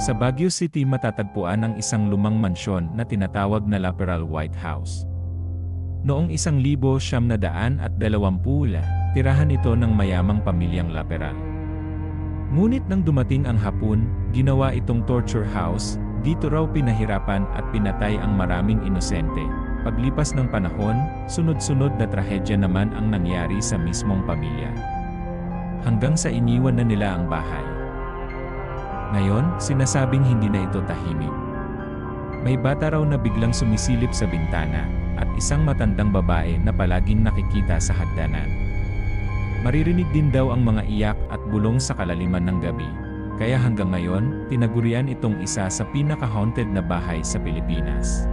Sa Baguio City matatagpuan ang isang lumang mansyon na tinatawag na Laperal White House. Noong isang libo siyam na daan at dalawampula, tirahan ito ng mayamang pamilyang Laperal. Ngunit nang dumating ang hapon, ginawa itong torture house, dito raw pinahirapan at pinatay ang maraming inosente. Paglipas ng panahon, sunod-sunod na trahedya naman ang nangyari sa mismong pamilya. Hanggang sa iniwan na nila ang bahay. Ngayon, sinasabing hindi na ito tahimik. May bata raw na biglang sumisilip sa bintana, at isang matandang babae na palaging nakikita sa hagdanan. Maririnig din daw ang mga iyak at bulong sa kalaliman ng gabi. Kaya hanggang ngayon, tinagurian itong isa sa pinaka-haunted na bahay sa Pilipinas.